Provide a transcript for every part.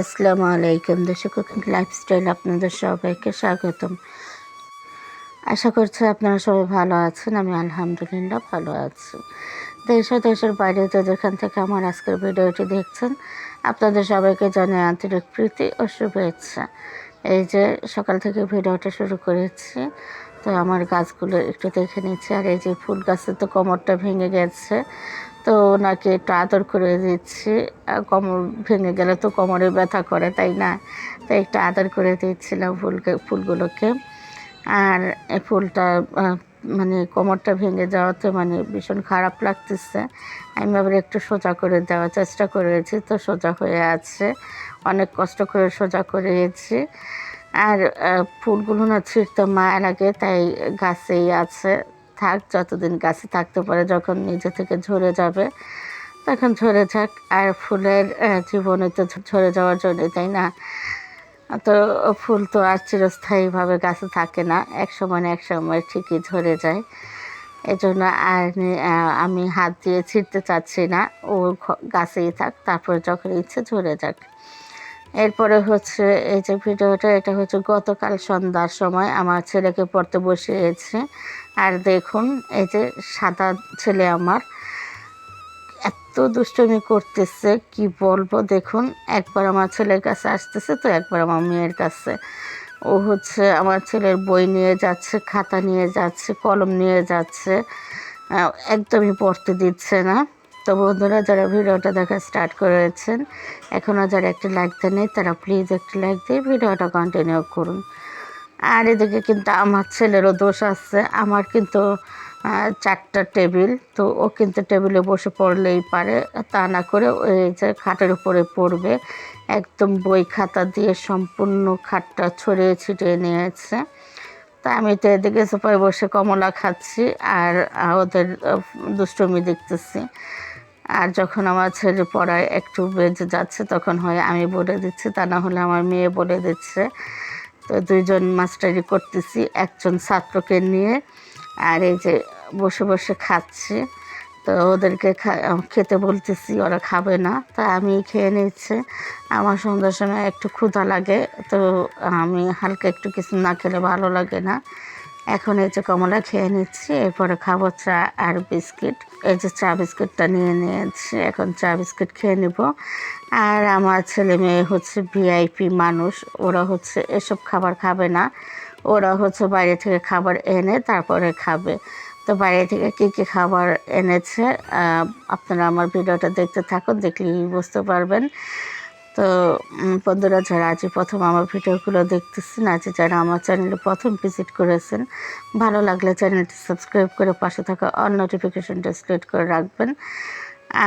আসসালামু আলাইকুম। দেশে কুকিং লাইফস্টাইল আপনাদের সবাইকে স্বাগতম। আশা করছি আপনারা সবাই ভালো আছেন, আমি আলহামদুলিল্লাহ ভালো আছি। দেশ ও দেশের বাইরে যে যেখান থেকে আমার আজকের ভিডিওটি দেখছেন, আপনাদের সবাইকে জানাই আন্তরিক প্রীতি ও শুভেচ্ছা। এই যে সকাল থেকে ভিডিওটা শুরু করেছি, তো আমার গাছগুলো একটু দেখে নিচ্ছি। আর এই যে ফুল গাছের তো কোমরটা ভেঙে গেছে তো ওনাকে একটু আদর করে দিচ্ছি। কোমর ভেঙে গেলে তো কোমরে ব্যথা করে, তাই না? তাই একটু আদর করে দিচ্ছিলাম ফুলকে, ফুলগুলোকে। আর এই ফুলটা মানে কোমরটা ভেঙে যাওয়াতে মানে ভীষণ খারাপ লাগতেছে। আমি আবার একটু সোজা করে দেওয়ার চেষ্টা করেছি, তো সোজা হয়ে আছে। অনেক কষ্ট করে সোজা করেছি। আর ফুলগুলো না ছিঁড়তে মায়া লাগে, তাই গাছেই আছে। থাক, যতদিন গাছে থাকতে পারে, যখন নিজে থেকে ঝরে যাবে, তখন ঝরে যাক। আর ফুলের জীবনে তো ঝরে যাওয়ার জন্য তাই না? তো ফুল তো আর চিরস্থায়ীভাবে গাছে থাকে না, এক সময় না এক সময় ঠিকই ঝরে যায়। এজন্য আর আমি হাত দিয়ে ছিঁড়তে চাচ্ছি না, ও গাছেই থাক, তারপর যখন ইচ্ছে ঝরে যাক। এরপরে হচ্ছে এই যে ভিডিওটা, এটা হচ্ছে গতকাল সন্ধ্যার সময় আমার ছেলেকে পড়তে বসিয়েছে। আর দেখুন, এই যে সাদা ছেলে আমার, এত দুষ্টুমি করতেছে, কি বলব? দেখুন, একবার আমার ছেলের কাছে আসতেছে তো একবার আমার মেয়ের কাছে। ও হচ্ছে আমার ছেলের বই নিয়ে যাচ্ছে, খাতা নিয়ে যাচ্ছে, কলম নিয়ে যাচ্ছে একদমই পড়তে দিচ্ছে না। তো বন্ধুরা, যারা ভিডিওটা দেখা স্টার্ট করেছেন এখনও যারা একটা লাইক দেননি তারা প্লিজ একটা লাইক দিয়ে ভিডিওটা কন্টিনিউ করুন। আর এদিকে কিন্তু আমার ছেলেরও দোষ আছে। আমার কিন্তু চারটা টেবিল, তো ও কিন্তু টেবিলে বসে পড়লেই পারে। তা না করে ওই যে খাটের উপরে পড়বে। একদম বই খাতা দিয়ে সম্পূর্ণ খাটটা ছড়িয়ে ছিটিয়ে নিয়েছে। তা আমি তো এদিকে সোফায় বসে কমলা খাচ্ছি আর ওদের দুষ্টুমি দেখতেছি। আর যখন আমার ছেলে পড়ায় একটু বেজে যাচ্ছে, তখন হয় আমি বলে দিচ্ছি, তা না হলে আমার মেয়ে বলে দিচ্ছে। তো দুইজন মাস্টারি করতেছি, একজন ছাত্রকে নিয়ে, আর এই যে বসে বসে খাচ্ছি। তো ওদেরকে খেতে বলতেছি, ওরা খাবে না। তা আমি খেয়ে নিচ্ছে। আমার সন্ধ্যার সময় একটু ক্ষুধা লাগে, তো আমি হালকা একটু কিছু না খেলে ভালো লাগে না। এখন এই যে কমলা খেয়ে নিচ্ছি, এরপরে খাব চা আর বিস্কিট। এই যে চা বিস্কিটটা নিয়ে নিয়েছি, এখন চা বিস্কিট খেয়ে নিব। আর আমার ছেলে মেয়ে হচ্ছে ভিআইপি মানুষ, ওরা হচ্ছে এসব খাবার খাবে না। ওরা হচ্ছে বাইরে থেকে খাবার এনে তারপরে খাবে। তো বাইরে থেকে কী কী খাবার এনেছে আপনারা আমার ভিডিওটা দেখতে থাকুন, দেখলেই বুঝতে পারবেন। তো বন্ধুরা যারা আজ প্রথম আমার ভিডিওগুলো দেখতেছেন আজ যারা আমার চ্যানেলে প্রথম ভিজিট করেছেন, ভালো লাগলে চ্যানেলটি সাবস্ক্রাইব করে পাশে থাকা অল নোটিফিকেশনটা সিলেক্ট করে রাখবেন।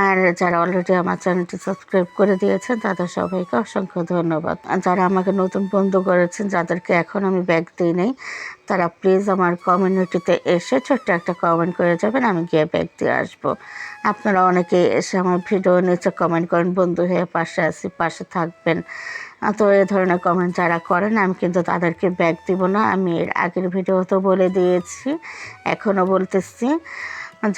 আর যারা অলরেডি আমার চ্যানেলটি সাবস্ক্রাইব করে দিয়েছেন, তাদের সবাইকে অসংখ্য ধন্যবাদ। যারা আমাকে নতুন বন্ধু করেছেন, যাদেরকে এখন আমি ব্যাগ দিই নেই, তারা প্লিজ আমার কমিউনিটিতে এসে ছোট্ট একটা কমেন্ট করে যাবেন, আমি গিয়ে ব্যাগ দিয়ে আসব। আপনারা অনেকে এসে আমার ভিডিও নিচে কমেন্ট করেন, বন্ধু হয়ে পাশে আছি, পাশে থাকবেন। তো এ ধরনের কমেন্ট যারা করেন, আমি কিন্তু তাদেরকে ব্যাগ দিব না, আমি এর আগের ভিডিওতেও বলে দিয়েছি, এখনও বলতেছি।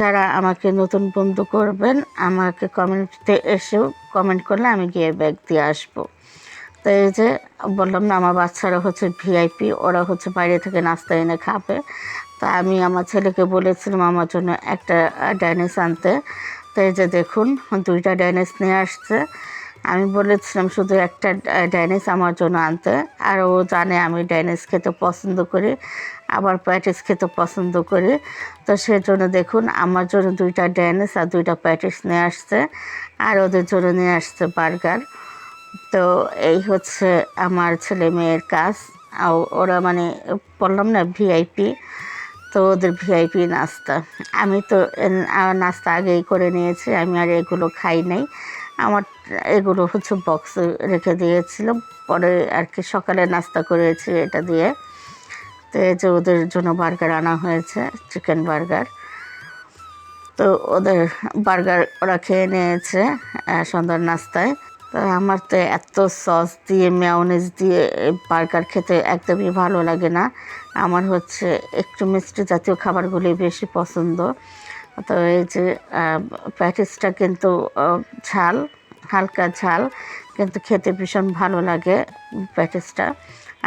যারা আমাকে নতুন বন্ধু করবেন, আমাকে কমেন্টতে এসেও কমেন্ট করলে আমি গিয়ে ব্যাগ দিয়ে আসব। তো এই যে বললাম না, আমার বাচ্চারা হচ্ছে ভিআইপি ওরা হচ্ছে বাইরে থেকে নাস্তা এনে খাবে। তা আমি আমার ছেলেকে বলেছিলাম আমার জন্য একটা ডাইনেস আনতে। তো এই যে দেখুন, দুইটা ডাইনেস নিয়ে আসছে। আমি বলেছিলাম শুধু একটা ডাইনিস আমার জন্য আনতে, আর ও জানে আমি ডাইনিস খেতে পছন্দ করি, আবার প্যাটিস খেতে পছন্দ করি। তো সেজন্য দেখুন, আমার জন্য দুইটা ডাইনিস আর দুইটা প্যাটিস নিয়ে আসছে, আর ওদের জন্য নিয়ে আসছে বার্গার। তো এই হচ্ছে আমার ছেলে মেয়ের কাজ। আর ওরা মানে বললাম না, ভিআইপি। তো ওদের ভিআইপি নাস্তা। আমি তো নাস্তা আগেই করে নিয়েছি, আমি আর এগুলো খাই নাই। আমার এগুলো হচ্ছে বক্সে রেখে দিয়েছিলাম। পরে আর কি সকালে নাস্তা করেছি এটা দিয়ে। তো এই যে ওদের জন্য বার্গার আনা হয়েছে চিকেন বার্গার তো ওদের বার্গার ওরা খেয়ে নিয়েছে সন্ধ্যার নাস্তায়। তো আমার তো এত সস দিয়ে মেয়নিজ দিয়ে বার্গার খেতে একদমই ভালো লাগে না। আমার হচ্ছে একটু মিষ্টি জাতীয় খাবারগুলি বেশি পছন্দ। তো এই যে প্যাটিসটা কিন্তু ঝাল। হালকা ঝাল, কিন্তু খেতে ভীষণ ভালো লাগে প্যাটিসটা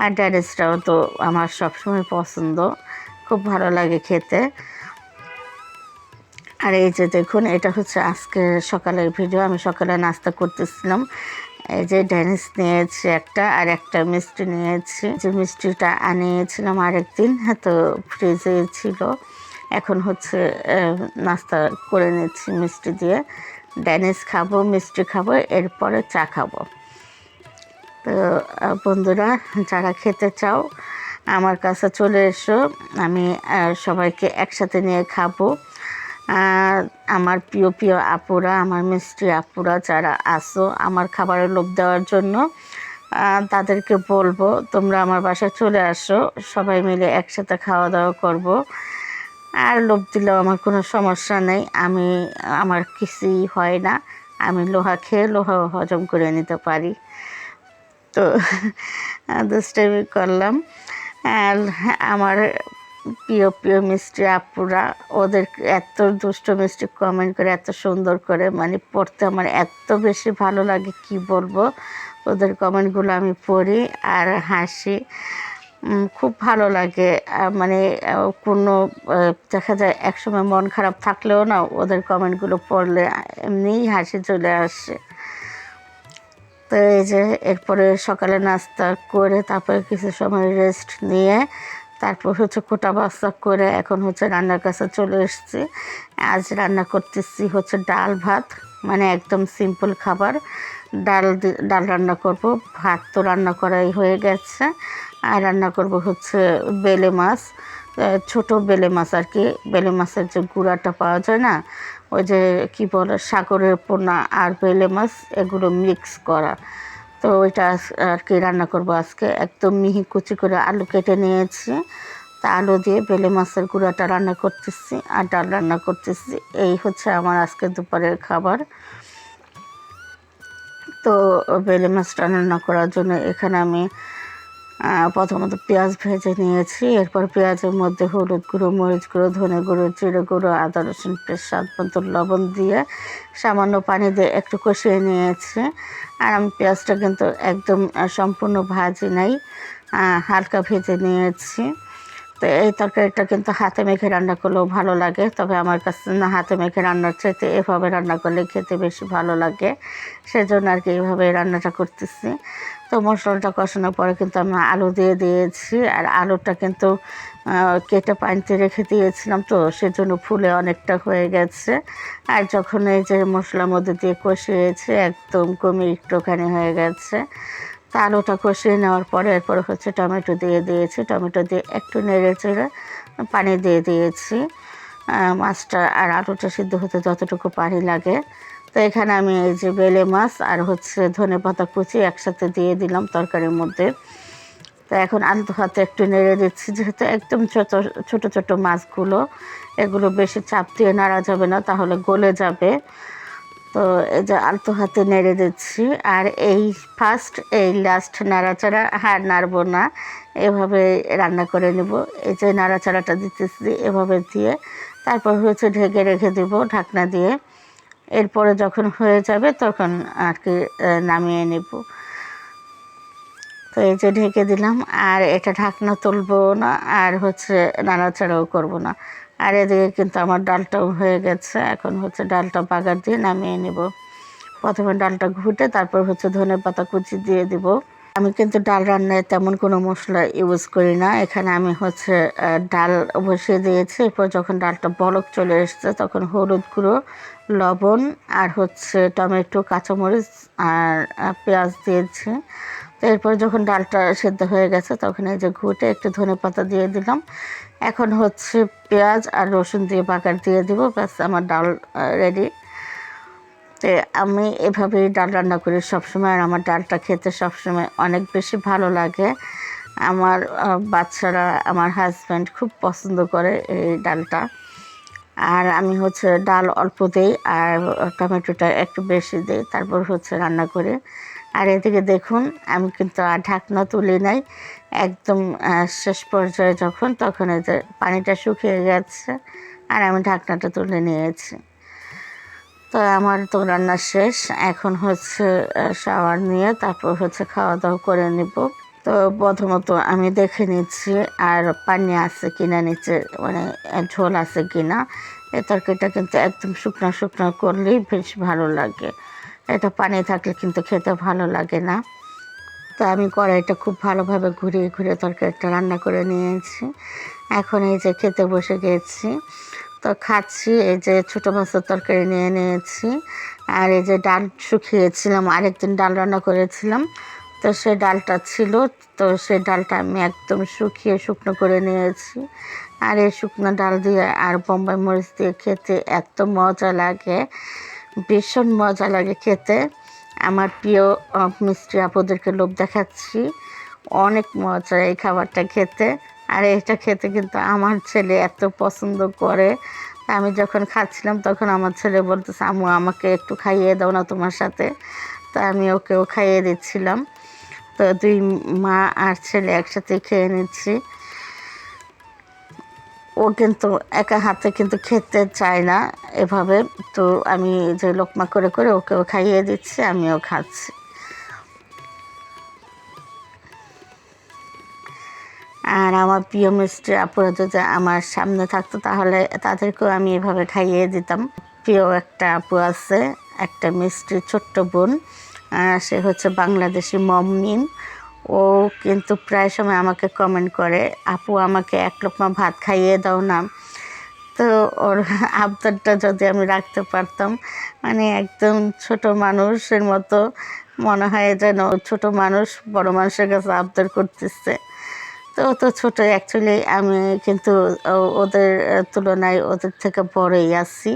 আর ড্যানিসটাও তো আমার সবসময় পছন্দ, খুব ভালো লাগে খেতে। আর এই যে দেখুন, এটা হচ্ছে আজকে সকালের ভিডিও, আমি সকালে নাস্তা করতেছিলাম। এই যে ড্যানিস নিয়েছি একটা, আর একটা মিষ্টি নিয়েছি। যে মিষ্টিটা আনিয়েছিলাম আরেকদিন, তো ফ্রিজে ছিল। এখন হচ্ছে নাস্তা করে নিচ্ছি মিষ্টি দিয়ে। ড্যানিস খাব, মিষ্টি খাব, এরপরে চা খাব। তো বন্ধুরা, যারা খেতে চাও, আমার কাছে চলে এসো। আমি সবাইকে একসাথে নিয়ে খাব। আমার প্রিয় প্রিয় আপুরা, আমার মিষ্টি আপুরা যারা আসো আমার খাবারের লোভ দেওয়ার জন্য তাদেরকে বলব, তোমরা আমার বাসায় চলে আসো। সবাই মিলে একসাথে খাওয়া দাওয়া করব। আর লোভ দিলেও আমার কোনো সমস্যা নেই। আমি, আমার কিছুই হয় না। আমি লোহা খেয়ে লোহা হজম করে নিতে পারি। তো দুষ্টামি করলাম। আর আমার প্রিয় প্রিয় মিষ্টি আপুরা, ওদের এত দুষ্ট মিষ্টি কমেন্ট করে, এত সুন্দর করে মানে পড়তে আমার এত বেশি ভালো লাগে, কি বলব? ওদের কমেন্টগুলো আমি পড়ি আর হাসি। খুব ভালো লাগে। মানে কোনো দেখা যায় একসময় মন খারাপ থাকলেও না ওদের কমেন্টগুলো পড়লে এমনিই হাসি চলে আসে। তো এই যে, এরপরে সকালে নাস্তা করে তারপরে কিছু সময় রেস্ট নিয়ে তারপর হচ্ছে কোটা বাস্তা করে এখন হচ্ছে রান্নার কাছে চলে এসেছি। আজ রান্না করতেছি হচ্ছে ডাল ভাত মানে একদম সিম্পল খাবার। ডাল ডাল রান্না করব, ভাত তো রান্না করাই হয়ে গেছে। আর রান্না করব হচ্ছে বেলে মাছ ছোট বেলে মাছ আর কি। বেলে মাছের যে গুঁড়াটা পাওয়া যায় না, ওই যে কি বলে, সাগরের পোনা আর বেলে মাছ, এগুলো মিক্স করা। তো ওইটা আর কি রান্না করব আজকে। একদম মিহি কুচি করে আলু কেটে নিয়েছি, তা আলু দিয়ে বেলে মাছের গুঁড়াটা রান্না করতেছি, আর ডাল রান্না করতেছি। এই হচ্ছে আমার আজকে দুপুরের খাবার। তো বেলে মাছটা রান্না করার জন্য এখানে আমি প্রথমত পেঁয়াজ ভেজে নিয়েছি, এরপর পেঁয়াজের মধ্যে হলুদ গুঁড়ো, মরিচ গুঁড়ো, ধনে গুঁড়ো, জিরে গুঁড়ো, আদা, রসুন পেস্ট, স্বাদ মতো লবণ দিয়ে সামান্য পানি দিয়ে একটু কষিয়ে নিয়েছি। আর আমি পেঁয়াজটা কিন্তু একদম সম্পূর্ণ ভাজি নাই হালকা ভেজে নিয়েছি। তো এই তরকারিটা কিন্তু হাতে মেখে রান্না করলেও ভালো লাগে। তবে আমার কাছে না, হাতে মেখে রান্নার চাইতে এভাবে রান্না করলে খেতে বেশি ভালো লাগে। সেজন্য আর কি এইভাবে রান্নাটা করতেছি। তো মশলাটা কষানোর পরে কিন্তু আমি আলু দিয়ে দিয়েছি, আর আলুটা কিন্তু কেটে পানিতে রেখে দিয়েছিলাম তো, সেজন্য ফুলে অনেকটা হয়ে গেছে। আর যখন এই যে মশলার মধ্যে দিয়ে কষিয়েছে, একদম কমে একটুখানি হয়ে গেছে। তা আলুটা কষিয়ে নেওয়ার পরে এরপরে হচ্ছে টমেটো দিয়ে দিয়েছি। টমেটো দিয়ে একটু নেড়ে চেড়ে পানি দিয়ে দিয়েছি। মাছটা আর আলুটা সিদ্ধ হতে যতটুকু পানি লাগে। তো এখানে আমি এই যে বেলে মাছ আর হচ্ছে ধনে পাতা কুচি একসাথে দিয়ে দিলাম তরকারির মধ্যে। তো এখন আলু হাতে একটু নেড়ে দিচ্ছি, যেহেতু একদম ছোট ছোট ছোট মাছগুলো, এগুলো বেশি চাপ দিয়ে নাড়া যাবে না, তাহলে গলে যাবে। তো এই যে আলতো হাতে নেড়ে দিচ্ছি, আর এই ফার্স্ট এই লাস্ট নাড়াচাড়া, আর নাড়বো না। এভাবে রান্না করে নেব। এই যে নাড়াচাড়াটা দিতেছি এভাবে দিয়ে, তারপর হচ্ছে ঢেকে রেখে দেব ঢাকনা দিয়ে। এরপরে যখন হয়ে যাবে তখন আর কি নামিয়ে নেব। তো এই যে ঢেকে দিলাম, আর এটা ঢাকনা তুলবো না, আর হচ্ছে নাড়াচাড়াও করব না। আর এদিকে কিন্তু আমার ডালটাও হয়ে গেছে। এখন হচ্ছে ডালটা বাগার দিয়ে নামিয়ে নেব। প্রথমে ডালটা ঘুটে তারপর হচ্ছে ধনে পাতা কুচি দিয়ে দিব। আমি কিন্তু ডাল রান্নায় তেমন কোনো মশলা ইউজ করি না। এখানে আমি হচ্ছে ডাল বসিয়ে দিয়েছি। এরপর যখন ডালটা বলক চলে এসছে তখন হলুদ গুঁড়ো, লবণ আর হচ্ছে টমেটো, কাঁচামরিচ আর পেঁয়াজ দিয়েছি। তো এরপর যখন ডালটা সেদ্ধ হয়ে গেছে তখন এই যে ঘুটে একটু ধনে পাতা দিয়ে দিলাম। এখন হচ্ছে পেঁয়াজ আর রসুন দিয়ে বাগার দিয়ে দিব। ব্যাস, আমার ডাল রেডি তো আমি এভাবেই ডাল রান্না করি সবসময় আর আমার ডালটা খেতে সবসময় অনেক বেশি ভালো লাগে। আমার বাচ্চারা, আমার হাজব্যান্ড খুব পছন্দ করে এই ডালটা। আর আমি হচ্ছে ডাল অল্প দিই আর টমেটোটা একটু বেশি দিই, তারপর হচ্ছে রান্না করে। আর এদিকে দেখুন, আমি কিন্তু আর ঢাকনা তুলি নাই। একদম শেষ পর্যায়ে যখন, তখন যে পানিটা শুকিয়ে গেছে আর আমি ঢাকনাটা তুলে নিয়েছি। তো আমার তো রান্না শেষ। এখন হচ্ছে শাওয়ার নিয়ে তারপর হচ্ছে খাওয়া দাওয়া করে নিব। তো প্রথমত আমি দেখে নিচ্ছি আর পানি আছে কিনা, নিচে মানে ঝোল আছে কিনা। এ তরকারিটা কিন্তু একদম শুকনো শুকনো করলেই বেশ ভালো লাগে। এটা পানি থাকলে কিন্তু খেতে ভালো লাগে না। তো আমি কড়াইটা খুব ভালোভাবে ঘুরিয়ে ঘুরিয়ে তরকারিটা রান্না করে নিয়েছি। এখন এই যে খেতে বসে গেছি। তো খাচ্ছি, এই যে ছোটো মাছের তরকারি নিয়ে নিয়েছি। আর এই যে ডাল শুকিয়েছিলাম, আরেকদিন ডাল রান্না করেছিলাম। তো সে ডালটা ছিল, তো সে ডালটা আমি একদম শুকিয়ে শুকনো করে নিয়েছি। আর এই শুকনো ডাল দিয়ে আর বোম্বাই মরিচ দিয়ে খেতে এত মজা লাগে। ভীষণ মজা লাগে খেতে। আমার প্রিয় মিষ্টি আপুদেরকে লোভ দেখাচ্ছি। অনেক মজা এই খাবারটা খেতে। আর এটা খেতে কিন্তু আমার ছেলে এত পছন্দ করে। আমি যখন খাচ্ছিলাম তখন আমার ছেলে বলতেছে, আম্মু, আমাকে একটু খাইয়ে দাও না তোমার সাথে। তা আমি ওকেও খাইয়ে দিচ্ছিলাম। তো দুই মা আর ছেলে একসাথে খেয়ে নিচ্ছি। ও কিন্তু একা হাতে কিন্তু খেতে চায় না এভাবে। তো আমি যে লোকমা করে করে ওকেও খাইয়ে দিচ্ছি, আমিও খাচ্ছি। আর আমার প্রিয় মিষ্টি আপুরা যদি আমার সামনে থাকতো, তাহলে তাদেরকেও আমি এভাবে খাইয়ে দিতাম। প্রিয় একটা আপু আছে, একটা মিষ্টি ছোট্ট বোন সে হচ্ছে বাংলাদেশি মমিন। ও কিন্তু প্রায় সময় আমাকে কমেন্ট করে, আপু, আমাকে এক লোকমা ভাত খাইয়ে দাও না। তো ওর আবদারটা যদি আমি রাখতে পারতাম মানে একদম ছোট মানুষের মতো মনে হয় যেন ছোট মানুষ বড় মানুষের কাছে আবদার করতেছে। তো তো ছোটো অ্যাকচুয়ালি আমি কিন্তু ওদের তুলনায় ওদের থেকে বড়ই আসছি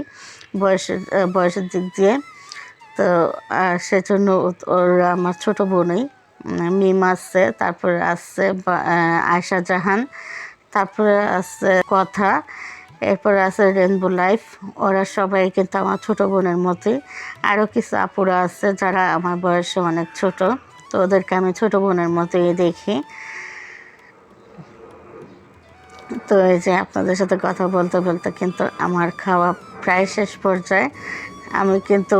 বয়সের বয়সের দিক দিয়ে। তো সেজন্য ওর আমার ছোট বোনই। মিম আছে, তারপরে আছে আয়শা জাহান, তারপরে আছে কথা, এরপরে আছে রেনবো লাইফ, ওরা সবাই কিন্তু আমার ছোট বোনের মতোই। আরও কিছু আপুরা আছে যারা আমার বয়সে অনেক ছোট, তো ওদেরকে আমি ছোট বোনের মতোই দেখি। তো এই যে আপনাদের সাথে কথা বলতে বলতে কিন্তু আমার খাওয়া প্রায় শেষ পর্যায়ে। আমি কিন্তু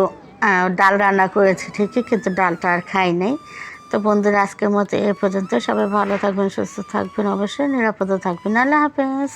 ডাল রান্না করেছি ঠিকই, কিন্তু ডালটা আর খাই নাই। তো বন্ধুরা, আজকের মতো এ পর্যন্ত। সবাই ভালো থাকবেন, সুস্থ থাকবেন, অবশ্যই নিরাপদে থাকবেন। আল্লাহ হাফেজ।